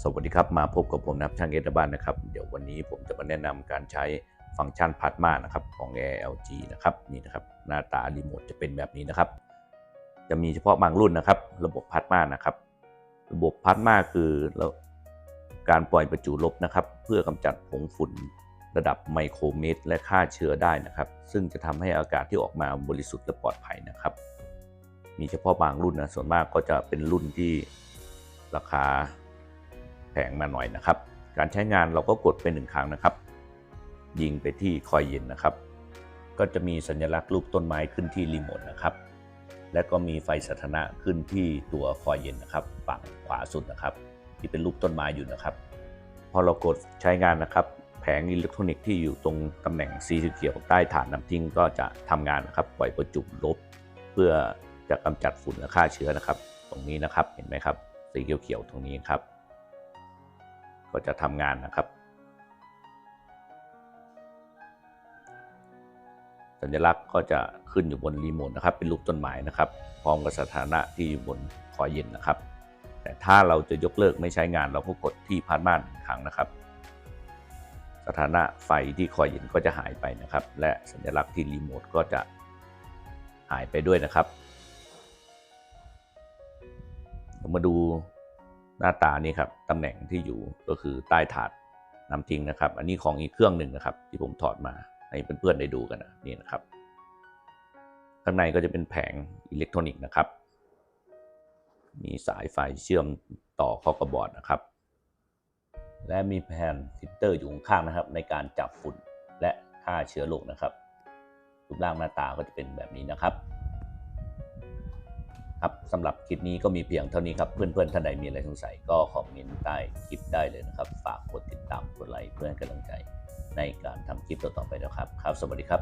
สวัสดีครับ มาพบกับผมนะครับช่างเอตบ้านนะครับ เดี๋ยววันนี้ผมจะมาแนะนำการใช้ฟังก์ชันพาร์มานะครับของ ALG นะครับนี่นะครับหน้าตารีโมทจะเป็นแบบนี้นะครับ จะมีเฉพาะบางรุ่นนะครับ ระบบพาร์มานะครับ ระบบพาร์มาคือการปล่อยประจุลบนะครับ เพื่อกำจัดผงฝุ่นระดับไมโครเมตร และฆ่าเชื้อได้นะครับ ซึ่งจะทำให้อากาศที่ออกมาบริสุทธิ์และปลอดภัยนะครับ มีเฉพาะบางรุ่นนะส่วนมากก็จะเป็นรุ่นที่ราคา แพงมาหน่อยนะครับ การใช้งานเราก็กดไปหนึ่งครั้งนะครับ ยิงไปที่คอยเย็นนะครับ ก็จะมีสัญลักษณ์รูปต้นไม้ขึ้นที่รีโมทนะครับ และก็มีไฟสถานะขึ้นที่ตัวคอยเย็นนะครับฝั่งขวาสุดนะครับ ที่เป็นรูปต้นไม้อยู่นะครับ พอเรากดใช้งานนะครับ แผงอิเล็กทรอนิกส์ที่อยู่ตรงตำแหน่งสีเขียวใต้ฐานน้ำทิ้งก็จะทำงานนะครับ ปล่อยประจุลบ เพื่อจะกำจัดฝุ่นและฆ่าเชื้อนะครับ ตรงนี้นะครับเห็นไหมครับ สีเขียวๆตรงนี้ครับ ก็จะทำงานนะครับ สัญลักษณ์ก็จะขึ้นอยู่บนรีโมทนะครับ เป็นรูปต้นไม้นะครับ พร้อมกับสถานะที่อยู่บนคอยเย็นนะครับ แต่ถ้าเราจะยกเลิกไม่ใช้งานเราก็กดที่พาร์ทม่านครั้งนะครับ สถานะไฟที่คอยเย็นก็จะหายไปนะครับ และสัญลักษณ์ที่รีโมทก็จะหายไปด้วยนะครับ มาดู หน้าตานี้ครับตำแหน่งที่อยู่ก็คือใต้ถาดน้ำทิ้งนะครับ อันนี้ของอีกเครื่องหนึ่งนะครับ ที่ผมถอดมาให้เพื่อนๆได้ดูกันนะนี่นะครับ ข้างในก็จะเป็นแผงอิเล็กทรอนิกส์นะครับ มีสายไฟเชื่อมต่อเข้ากับบอร์ดนะครับ และมีแผ่นฟิลเตอร์อยู่ข้างนะครับ ในการจับฝุ่นและฆ่าเชื้อโรคนะครับรูปร่างหน้าตาก็จะเป็นแบบนี้นะครับ ครับสำหรับคลิปนี้ก็มีเพียงเท่านี้ครับ เพื่อนๆท่านใดมีอะไรสงสัยก็คอมเมนต์ใต้คลิปได้เลยนะครับ ฝากกดติดตามกดไลค์เพื่อให้กำลังใจในการทำคลิปต่อๆไปนะครับ ครับ สวัสดีครับ